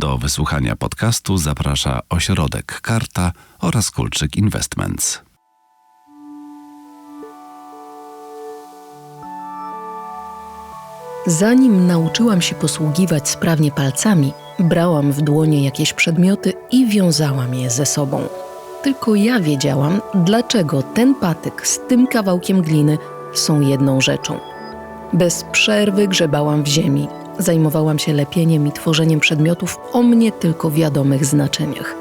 Do wysłuchania podcastu zaprasza Ośrodek Karta oraz Kulczyk Investments. Zanim nauczyłam się posługiwać sprawnie palcami, brałam w dłonie jakieś przedmioty i wiązałam je ze sobą. Tylko ja wiedziałam, dlaczego ten patyk z tym kawałkiem gliny są jedną rzeczą. Bez przerwy grzebałam w ziemi, zajmowałam się lepieniem i tworzeniem przedmiotów o mnie tylko wiadomych znaczeniach.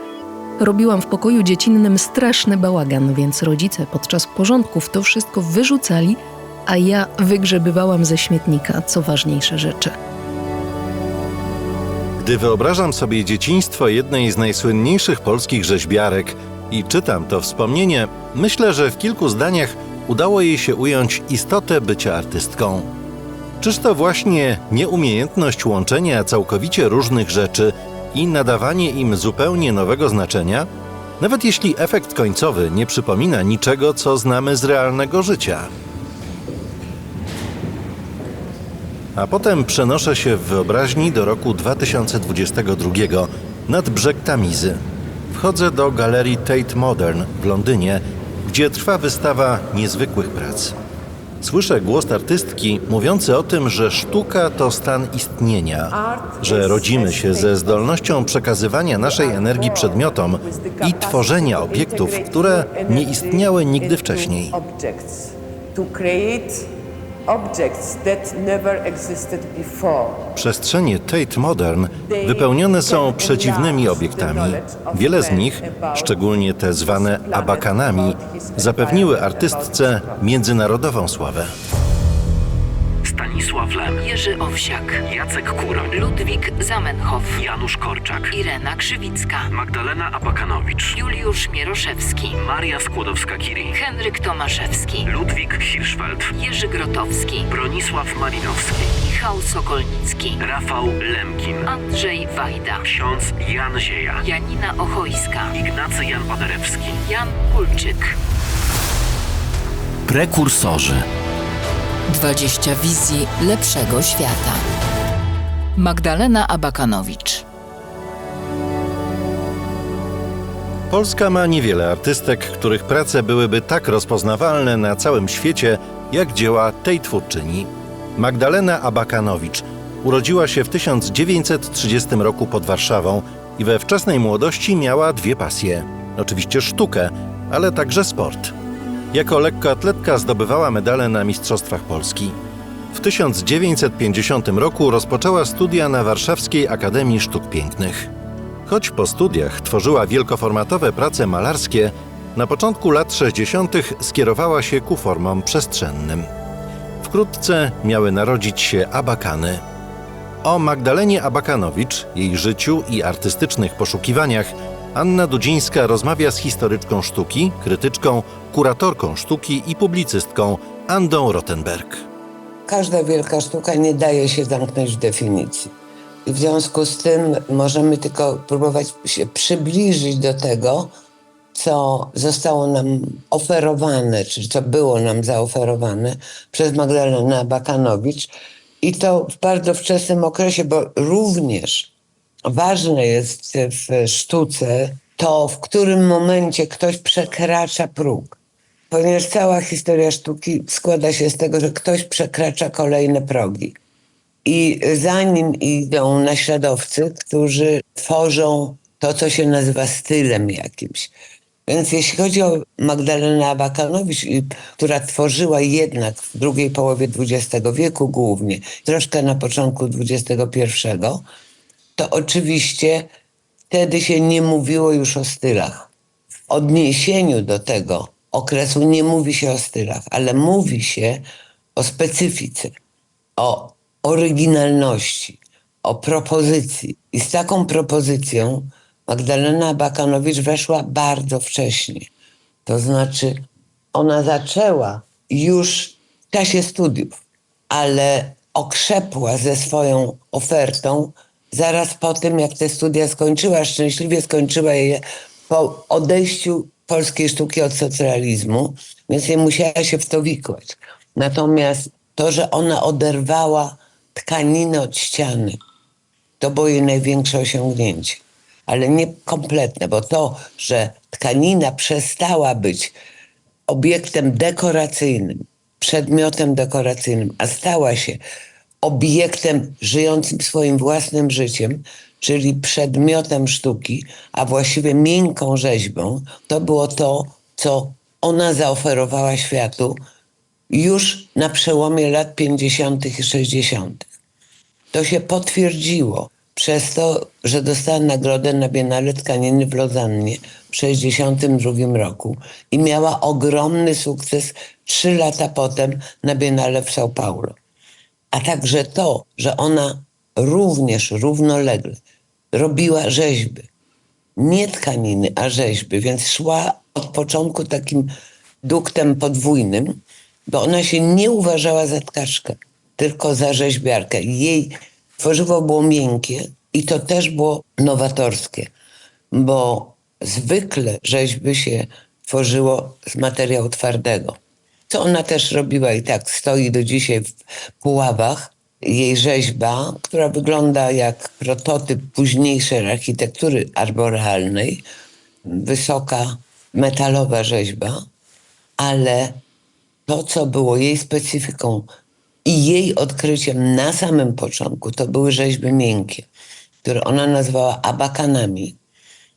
Robiłam w pokoju dziecinnym straszny bałagan, więc rodzice podczas porządków to wszystko wyrzucali, a ja wygrzebywałam ze śmietnika co ważniejsze rzeczy. Gdy wyobrażam sobie dzieciństwo jednej z najsłynniejszych polskich rzeźbiarek i czytam to wspomnienie, myślę, że w kilku zdaniach udało jej się ująć istotę bycia artystką. Czyż to właśnie nieumiejętność łączenia całkowicie różnych rzeczy i nadawanie im zupełnie nowego znaczenia? Nawet jeśli efekt końcowy nie przypomina niczego, co znamy z realnego życia. A potem przenoszę się w wyobraźni do roku 2022 nad brzeg Tamizy. Wchodzę do galerii Tate Modern w Londynie, gdzie trwa wystawa niezwykłych prac. Słyszę głos artystki mówiący o tym, że sztuka to stan istnienia, że rodzimy się ze zdolnością przekazywania naszej energii przedmiotom i tworzenia obiektów, które nie istniały nigdy wcześniej. Przestrzenie Tate Modern wypełnione są przeciwnymi obiektami. Wiele z nich, szczególnie te zwane abakanami, zapewniły artystce międzynarodową sławę. Stanisław Lem, Jerzy Owsiak, Jacek Kuroń, Ludwik Zamenhof, Janusz Korczak, Irena Krzywicka, Magdalena Abakanowicz, Juliusz Mieroszewski, Maria Skłodowska-Curie, Henryk Tomaszewski, Ludwik Hirschfeld, Jerzy Grotowski, Bronisław Malinowski, Michał Sokolnicki, Rafał Lemkin, Andrzej Wajda, ksiądz Jan Zieja, Janina Ochojska, Ignacy Jan Paderewski. Jan Kulczyk. Prekursorzy. 20 wizji lepszego świata. Magdalena Abakanowicz. Polska ma niewiele artystek, których prace byłyby tak rozpoznawalne na całym świecie, jak dzieła tej twórczyni. Magdalena Abakanowicz urodziła się w 1930 roku pod Warszawą i we wczesnej młodości miała dwie pasje. Oczywiście sztukę, ale także sport. Jako lekkoatletka zdobywała medale na Mistrzostwach Polski. W 1950 roku rozpoczęła studia na Warszawskiej Akademii Sztuk Pięknych. Choć po studiach tworzyła wielkoformatowe prace malarskie, na początku lat 60. skierowała się ku formom przestrzennym. Wkrótce miały narodzić się abakany. O Magdalenie Abakanowicz, jej życiu i artystycznych poszukiwaniach Anna Dudzińska rozmawia z historyczką sztuki, krytyczką, kuratorką sztuki i publicystką Andą Rottenberg. Każda wielka sztuka nie daje się zamknąć w definicji. W związku z tym możemy tylko próbować się przybliżyć do tego, co zostało nam oferowane, czy co było nam zaoferowane przez Magdalenę Abakanowicz. I to w bardzo wczesnym okresie, bo również ważne jest w sztuce to, w którym momencie ktoś przekracza próg. Ponieważ cała historia sztuki składa się z tego, że ktoś przekracza kolejne progi. I za nim idą naśladowcy, którzy tworzą to, co się nazywa stylem jakimś. Więc jeśli chodzi o Magdalenę Abakanowicz, która tworzyła jednak w drugiej połowie XX wieku głównie, troszkę na początku XXI, to oczywiście wtedy się nie mówiło już o stylach. W odniesieniu do tego okresu nie mówi się o stylach, ale mówi się o specyfice, o oryginalności, o propozycji. I z taką propozycją Magdalena Abakanowicz weszła bardzo wcześnie. To znaczy, ona zaczęła już w czasie studiów, ale okrzepła ze swoją ofertą zaraz po tym, jak te studia skończyła. Szczęśliwie skończyła je po odejściu polskiej sztuki od socrealizmu, więc nie musiała się w to wikłać. Natomiast to, że ona oderwała tkaninę od ściany To było jej największe osiągnięcie. Ale nie kompletne, bo to, że tkanina przestała być obiektem dekoracyjnym, przedmiotem dekoracyjnym, a stała się obiektem żyjącym swoim własnym życiem, czyli przedmiotem sztuki, a właściwie miękką rzeźbą, to było to, co ona zaoferowała światu już na przełomie lat 50. i 60. To się potwierdziło przez to, że dostała nagrodę na Biennale Tkaniny w Lozannie w 1962 roku i miała ogromny sukces trzy lata potem na Biennale w São Paulo. A także to, że ona również równolegle robiła rzeźby. Nie tkaniny, a rzeźby, więc szła od początku takim duktem podwójnym, bo ona się nie uważała za tkaczkę, tylko za rzeźbiarkę. Jej tworzywo było miękkie i to też było nowatorskie, bo zwykle rzeźby się tworzyło z materiału twardego. Co ona też robiła i tak stoi do dzisiaj w Puławach. Jej rzeźba, która wygląda jak prototyp późniejszej architektury arborealnej, wysoka metalowa rzeźba, ale to, co było jej specyfiką i jej odkryciem na samym początku, to były rzeźby miękkie, które ona nazwała abakanami.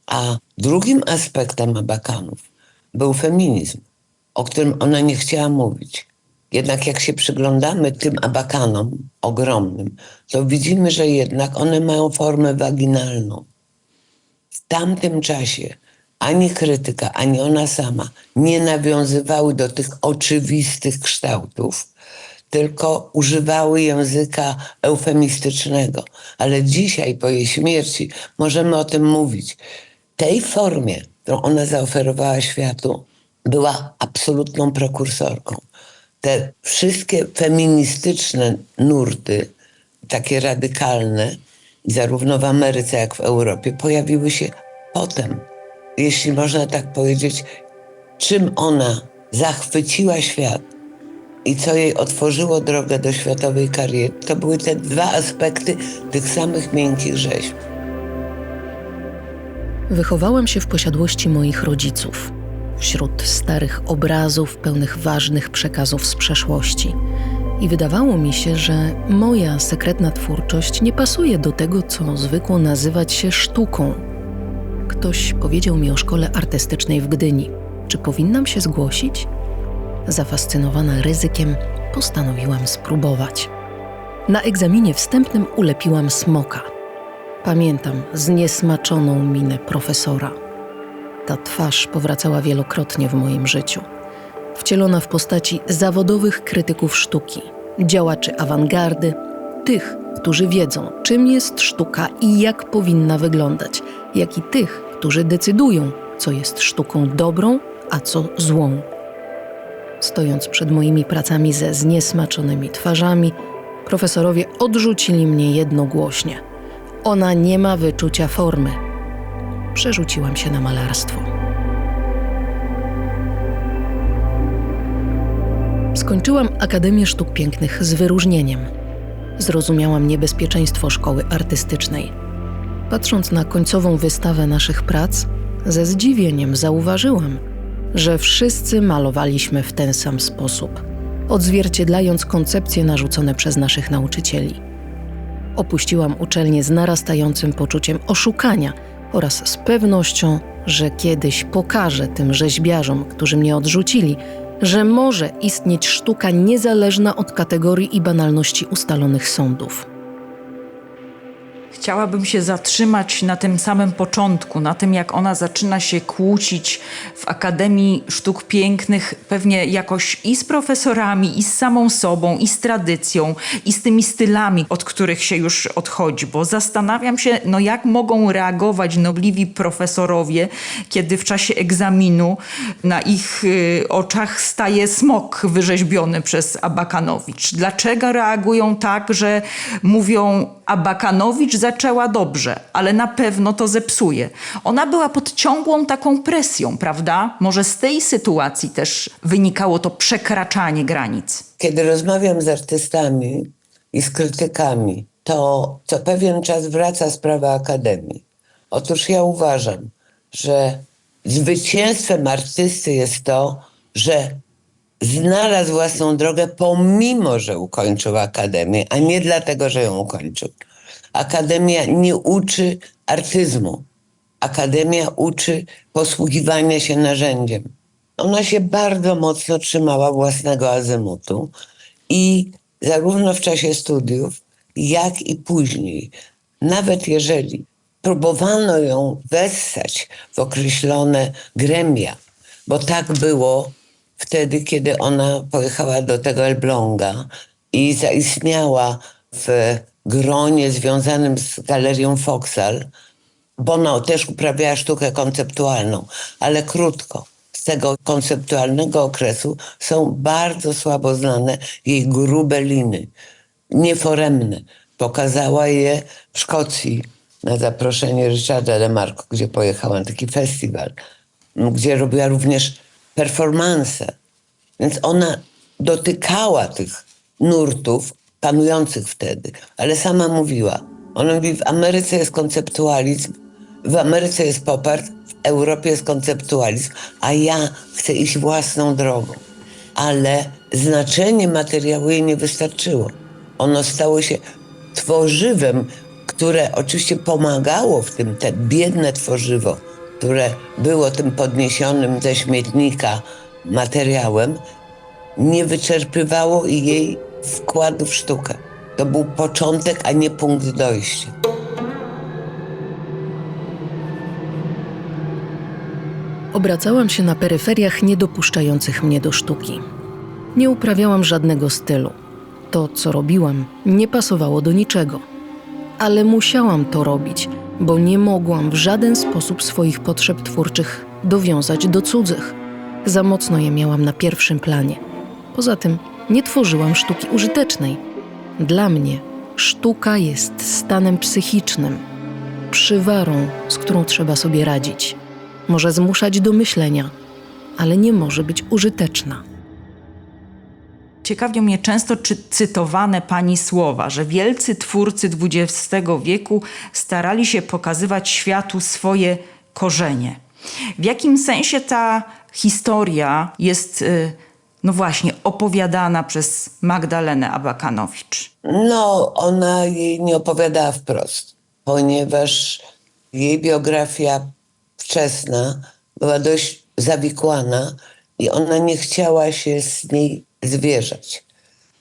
A drugim aspektem abakanów był feminizm, o którym ona nie chciała mówić. Jednak jak się przyglądamy tym abakanom ogromnym, to widzimy, że jednak one mają formę waginalną. W tamtym czasie ani krytyka, ani ona sama nie nawiązywały do tych oczywistych kształtów, tylko używały języka eufemistycznego. Ale dzisiaj, po jej śmierci, możemy o tym mówić. Tej formie, którą ona zaoferowała światu, była absolutną prekursorką. Te wszystkie feministyczne nurty, takie radykalne, zarówno w Ameryce, jak w Europie, pojawiły się potem. Jeśli można tak powiedzieć, czym ona zachwyciła świat i co jej otworzyło drogę do światowej kariery, to były te dwa aspekty tych samych miękkich rzeźb. Wychowałam się w posiadłości moich rodziców, wśród starych obrazów pełnych ważnych przekazów z przeszłości. I wydawało mi się, że moja sekretna twórczość nie pasuje do tego, co zwykło nazywać się sztuką. Ktoś powiedział mi o szkole artystycznej w Gdyni. Czy powinnam się zgłosić? Zafascynowana ryzykiem, postanowiłam spróbować. Na egzaminie wstępnym ulepiłam smoka. Pamiętam zniesmaczoną minę profesora. Ta twarz powracała wielokrotnie w moim życiu. Wcielona w postaci zawodowych krytyków sztuki, działaczy awangardy, tych, którzy wiedzą, czym jest sztuka i jak powinna wyglądać, jak i tych, którzy decydują, co jest sztuką dobrą, a co złą. Stojąc przed moimi pracami ze zniesmaczonymi twarzami, profesorowie odrzucili mnie jednogłośnie. Ona nie ma wyczucia formy. Przerzuciłam się na malarstwo. Skończyłam Akademię Sztuk Pięknych z wyróżnieniem. Zrozumiałam niebezpieczeństwo szkoły artystycznej. Patrząc na końcową wystawę naszych prac, ze zdziwieniem zauważyłam, że wszyscy malowaliśmy w ten sam sposób, odzwierciedlając koncepcje narzucone przez naszych nauczycieli. Opuściłam uczelnię z narastającym poczuciem oszukania oraz z pewnością, że kiedyś pokażę tym rzeźbiarzom, którzy mnie odrzucili, że może istnieć sztuka niezależna od kategorii i banalności ustalonych sądów. Chciałabym się zatrzymać na tym samym początku, na tym, jak ona zaczyna się kłócić w Akademii Sztuk Pięknych, pewnie jakoś i z profesorami, i z samą sobą, i z tradycją, i z tymi stylami, od których się już odchodzi. Bo zastanawiam się, no jak mogą reagować nobliwi profesorowie, kiedy w czasie egzaminu na ich y, oczach staje smok wyrzeźbiony przez Abakanowicz. Dlaczego reagują tak, że mówią Abakanowicz zaczęła dobrze, ale na pewno to zepsuje. Ona była pod ciągłą taką presją, prawda? Może z tej sytuacji też wynikało to przekraczanie granic. Kiedy rozmawiam z artystami i z krytykami to co pewien czas wraca sprawa Akademii. Otóż ja uważam, że zwycięstwem artysty jest to, że znalazł własną drogę, pomimo że ukończył Akademię, a nie dlatego, że ją ukończył. Akademia nie uczy artyzmu. Akademia uczy posługiwania się narzędziem. Ona się bardzo mocno trzymała własnego azymutu i zarówno w czasie studiów, jak i później, nawet jeżeli próbowano ją wessać w określone gremia, bo tak było wtedy, kiedy ona pojechała do tego Elbląga i zaistniała w gronie związanym z galerią Foksal, bo ona też uprawiała sztukę konceptualną, ale krótko. Z tego konceptualnego okresu są bardzo słabo znane jej grube liny, nieforemne. Pokazała je w Szkocji na zaproszenie Richarda Lemarco, gdzie pojechała na taki festiwal, gdzie robiła również performance. Więc ona dotykała tych nurtów panujących wtedy, ale sama mówiła. Ona mówi, w Ameryce jest konceptualizm, w Ameryce jest pop art, w Europie jest konceptualizm, a ja chcę iść własną drogą. Ale znaczenie materiału jej nie wystarczyło. Ono stało się tworzywem, które oczywiście pomagało w tym, te biedne tworzywo, które było tym podniesionym ze śmietnika materiałem, nie wyczerpywało jej wkładu w sztukę. To był początek, a nie punkt dojścia. Obracałam się na peryferiach niedopuszczających mnie do sztuki. Nie uprawiałam żadnego stylu. To, co robiłam, nie pasowało do niczego. Ale musiałam to robić, bo nie mogłam w żaden sposób swoich potrzeb twórczych dowiązać do cudzych. Za mocno je miałam na pierwszym planie. Poza tym nie tworzyłam sztuki użytecznej. Dla mnie sztuka jest stanem psychicznym, przywarą, z którą trzeba sobie radzić. Może zmuszać do myślenia, ale nie może być użyteczna. Ciekawią mnie często czy cytowane pani słowa, że wielcy twórcy XX wieku starali się pokazywać światu swoje korzenie. W jakim sensie ta historia jest, y, no właśnie, opowiadana przez Magdalenę Abakanowicz? No, ona jej nie opowiadała wprost, ponieważ jej biografia wczesna była dość zawikłana i ona nie chciała się z niej zwierzać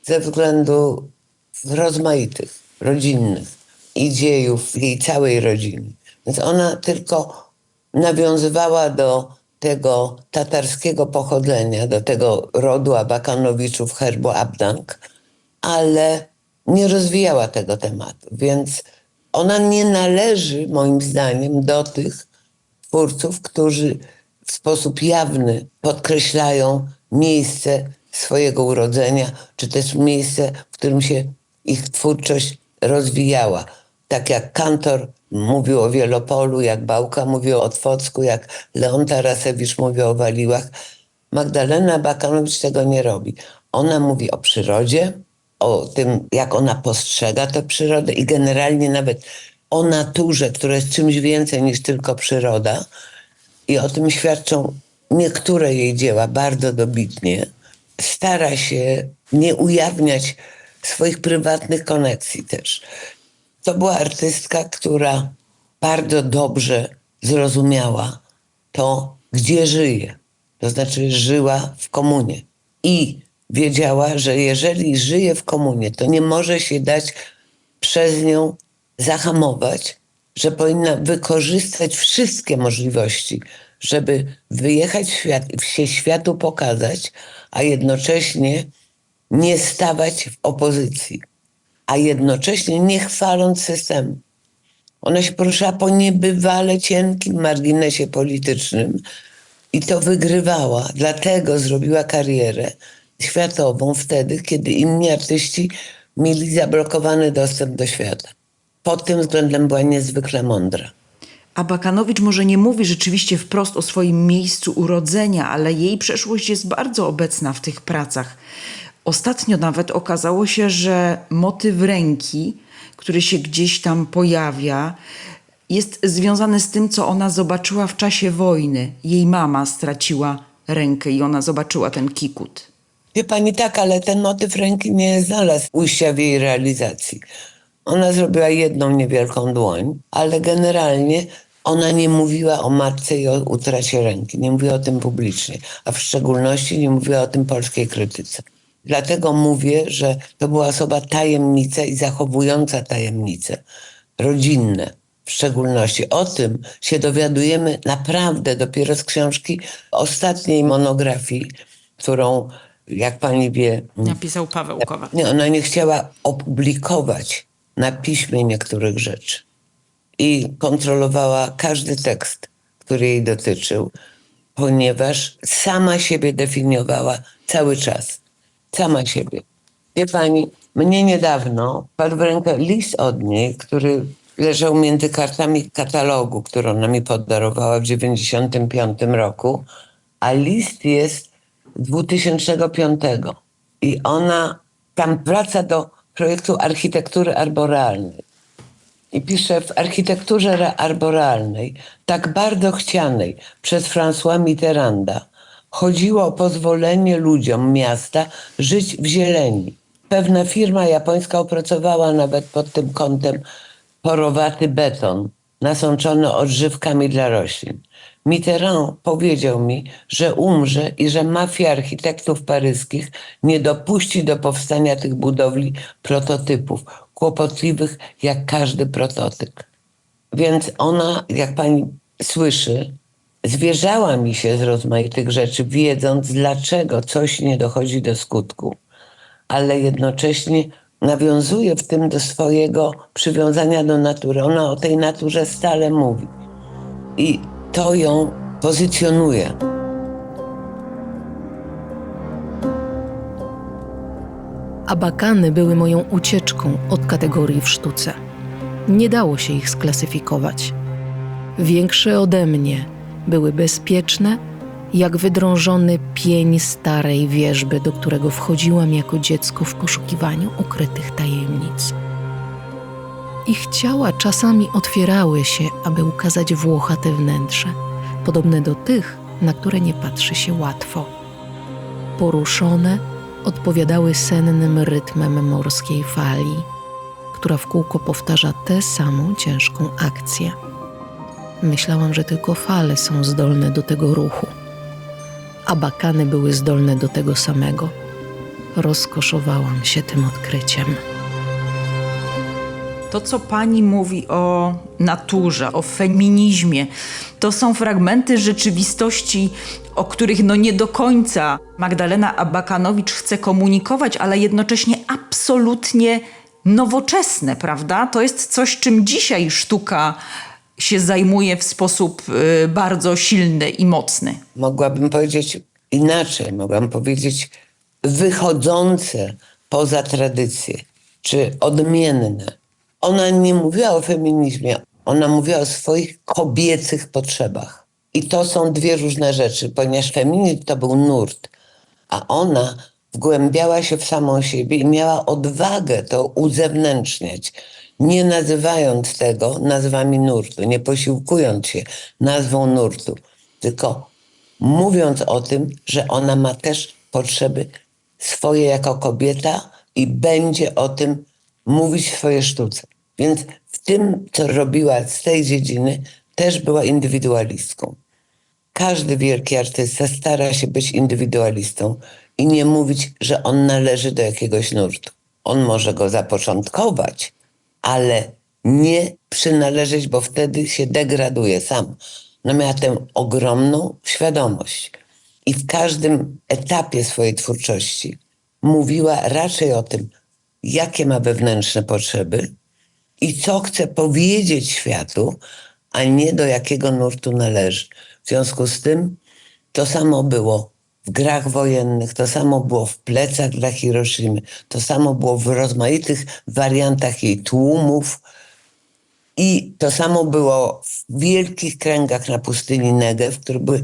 ze względu rozmaitych, rodzinnych i dziejów jej całej rodziny. Więc ona tylko nawiązywała do tego tatarskiego pochodzenia, do tego rodu Abakanowiczów, herbu Abdank, ale nie rozwijała tego tematu. Więc ona nie należy, moim zdaniem, do tych twórców, którzy w sposób jawny podkreślają miejsce swojego urodzenia, czy też miejsce, w którym się ich twórczość rozwijała. Tak jak Kantor mówił o Wielopolu, jak Bałka mówił o Otwocku, jak Leon Tarasewicz mówił o Waliłach. Magdalena Bakanowicz tego nie robi. Ona mówi o przyrodzie, o tym, jak ona postrzega tę przyrodę i generalnie nawet o naturze, która jest czymś więcej niż tylko przyroda. I o tym świadczą niektóre jej dzieła bardzo dobitnie. Stara się nie ujawniać swoich prywatnych koneksji też. To była artystka, która bardzo dobrze zrozumiała to, gdzie żyje. To znaczy, żyła w komunie. I wiedziała, że jeżeli żyje w komunie, to nie może się dać przez nią zahamować, że powinna wykorzystać wszystkie możliwości, żeby wyjechać w świat się światu pokazać, a jednocześnie nie stawać w opozycji, a jednocześnie nie chwaląc systemu. Ona się poruszała po niebywale cienkim marginesie politycznym i to wygrywała. Dlatego zrobiła karierę światową wtedy, kiedy inni artyści mieli zablokowany dostęp do świata. Pod tym względem była niezwykle mądra. Abakanowicz może nie mówi rzeczywiście wprost o swoim miejscu urodzenia, ale jej przeszłość jest bardzo obecna w tych pracach. Ostatnio nawet okazało się, że motyw ręki, który się gdzieś tam pojawia, jest związany z tym, co ona zobaczyła w czasie wojny. Jej mama straciła rękę i ona zobaczyła ten kikut. Wie pani tak, ale ten motyw ręki nie znalazł ujścia w jej realizacji. Ona zrobiła jedną niewielką dłoń, ale generalnie ona nie mówiła o matce i o utracie ręki. Nie mówiła o tym publicznie, a w szczególności nie mówiła o tym polskiej krytyce. Dlatego mówię, że to była osoba tajemnica i zachowująca tajemnice. Rodzinne w szczególności. O tym się dowiadujemy naprawdę dopiero z książki ostatniej monografii, którą, jak pani wie, Napisał Paweł Kowal. nie, ona nie chciała opublikować na piśmie niektórych rzeczy. I kontrolowała każdy tekst, który jej dotyczył, ponieważ sama siebie definiowała cały czas. Sama siebie. Wie pani, mnie niedawno padł w rękę list od niej, który leżał między kartami katalogu, który ona mi podarowała w 1995 roku, a list jest 2005. I ona tam wraca do projektu architektury arboralnej. I pisze w architekturze arboralnej, tak bardzo chcianej przez François Mitterranda, chodziło o pozwolenie ludziom miasta żyć w zieleni. Pewna firma japońska opracowała nawet pod tym kątem porowaty beton nasączony odżywkami dla roślin. Mitterrand powiedział mi, że umrze i że mafia architektów paryskich nie dopuści do powstania tych budowli prototypów, kłopotliwych jak każdy prototyp. Więc ona, jak pani słyszy, zwierzała mi się z rozmaitych rzeczy, wiedząc, dlaczego coś nie dochodzi do skutku, ale jednocześnie nawiązuje w tym do swojego przywiązania do natury. Ona o tej naturze stale mówi. I to ją pozycjonuje. Abakany były moją ucieczką od kategorii w sztuce. Nie dało się ich sklasyfikować. Większe ode mnie były bezpieczne, jak wydrążony pień starej wierzby, do którego wchodziłam jako dziecko w poszukiwaniu ukrytych tajemnic. Ich ciała czasami otwierały się, aby ukazać włochate wnętrze, podobne do tych, na które nie patrzy się łatwo. Poruszone, odpowiadały sennym rytmem morskiej fali, która w kółko powtarza tę samą ciężką akcję. Myślałam, że tylko fale są zdolne do tego ruchu, a bakany były zdolne do tego samego. Rozkoszowałam się tym odkryciem. To, co pani mówi o naturze, o feminizmie, to są fragmenty rzeczywistości, o których no nie do końca Magdalena Abakanowicz chce komunikować, ale jednocześnie absolutnie nowoczesne, prawda? To jest coś, czym dzisiaj sztuka się zajmuje w sposób y, bardzo silny i mocny. Mogłabym powiedzieć inaczej, mogłabym powiedzieć wychodzące poza tradycję, czy odmienne. Ona nie mówiła o feminizmie, ona mówiła o swoich kobiecych potrzebach. I to są dwie różne rzeczy, ponieważ feminizm to był nurt, a ona wgłębiała się w samą siebie i miała odwagę to uzewnętrzniać, nie nazywając tego nazwami nurtu, nie posiłkując się nazwą nurtu, tylko mówiąc o tym, że ona ma też potrzeby swoje jako kobieta i będzie o tym mówić w swojej sztuce. Więc w tym, co robiła z tej dziedziny, też była indywidualistką. Każdy wielki artysta stara się być indywidualistą i nie mówić, że on należy do jakiegoś nurtu. On może go zapoczątkować, ale nie przynależeć, bo wtedy się degraduje sam. No miała tę ogromną świadomość i w każdym etapie swojej twórczości mówiła raczej o tym, jakie ma wewnętrzne potrzeby i co chce powiedzieć światu, a nie do jakiego nurtu należy. W związku z tym to samo było w grach wojennych, to samo było w plecach dla Hiroshimy, to samo było w rozmaitych wariantach jej tłumów i to samo było w wielkich kręgach na pustyni Negev, które były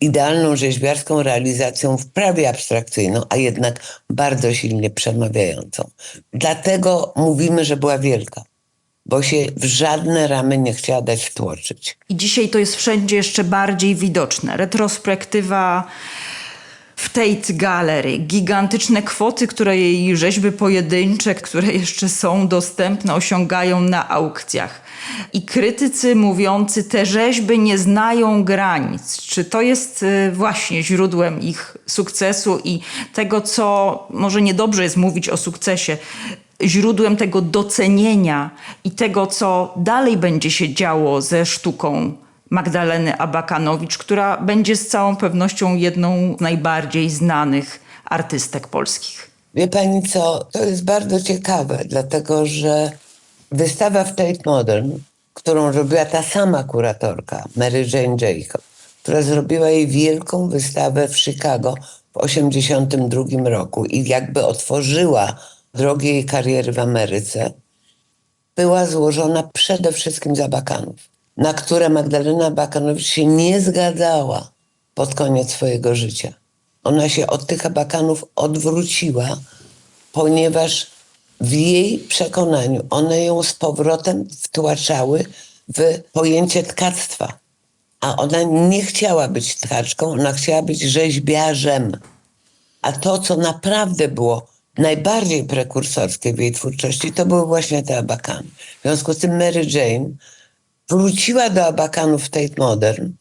idealną rzeźbiarską realizacją w prawie abstrakcyjną, a jednak bardzo silnie przemawiającą. Dlatego mówimy, że była wielka. bo się w żadne ramy nie chciała dać wtłoczyć. I dzisiaj to jest wszędzie jeszcze bardziej widoczne. Retrospektywa w Tate Gallery, gigantyczne kwoty, które jej rzeźby pojedyncze, które jeszcze są dostępne, osiągają na aukcjach. I krytycy mówiący, te rzeźby nie znają granic. Czy to jest y, właśnie źródłem ich sukcesu i tego, co może niedobrze jest mówić o sukcesie, źródłem tego docenienia i tego, co dalej będzie się działo ze sztuką Magdaleny Abakanowicz, która będzie z całą pewnością jedną z najbardziej znanych artystek polskich. Wie pani co, to jest bardzo ciekawe, dlatego że wystawa w Tate Modern, którą robiła ta sama kuratorka, Mary Jane Jacob, która zrobiła jej wielką wystawę w Chicago w 1982 roku i jakby otworzyła drogę jej kariery w Ameryce, była złożona przede wszystkim z Abakanów, na które Magdalena Abakanowicz się nie zgadzała pod koniec swojego życia. Ona się od tych Abakanów odwróciła, ponieważ w jej przekonaniu one ją z powrotem wtłaczały w pojęcie tkactwa. A ona nie chciała być tkaczką, ona chciała być rzeźbiarzem. A to, co naprawdę było najbardziej prekursorskie w jej twórczości, to były właśnie te abakany. W związku z tym Mary Jane wróciła do abakanów Tate Modern,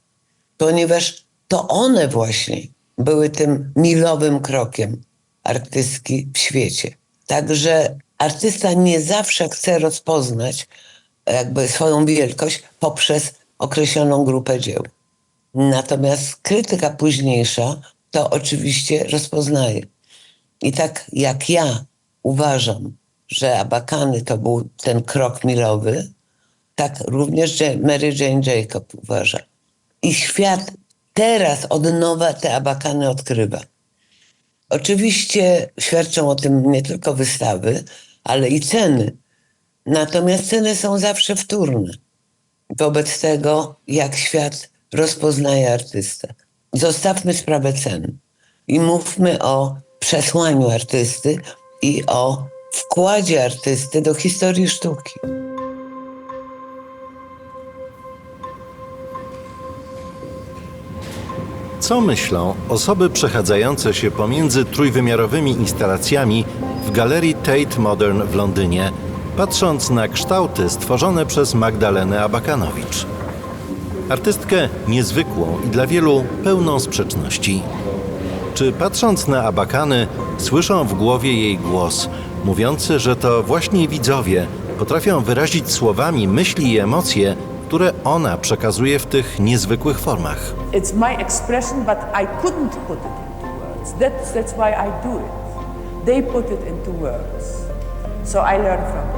ponieważ to one właśnie były tym milowym krokiem artystki w świecie. Także artysta nie zawsze chce rozpoznać jakby swoją wielkość poprzez określoną grupę dzieł. Natomiast krytyka późniejsza to oczywiście rozpoznaje. I tak jak ja uważam, że Abakany to był ten krok milowy, tak również Mary Jane Jacob uważa. I świat teraz od nowa te Abakany odkrywa. Oczywiście świadczą o tym nie tylko wystawy, ale i ceny. Natomiast ceny są zawsze wtórne wobec tego, jak świat rozpoznaje artystę. Zostawmy sprawę cen i mówmy o przesłaniu artysty i o wkładzie artysty do historii sztuki. Co myślą osoby przechadzające się pomiędzy trójwymiarowymi instalacjami w galerii Tate Modern w Londynie, patrząc na kształty stworzone przez Magdalenę Abakanowicz? Artystkę niezwykłą i dla wielu pełną sprzeczności. Czy patrząc na Abakany, słyszą w głowie jej głos, mówiący, że to właśnie widzowie potrafią wyrazić słowami myśli i emocje, które ona przekazuje w tych niezwykłych formach? It's my expression, but I couldn't put it into words. That's, that's why I do it. They put it into words. So I learn from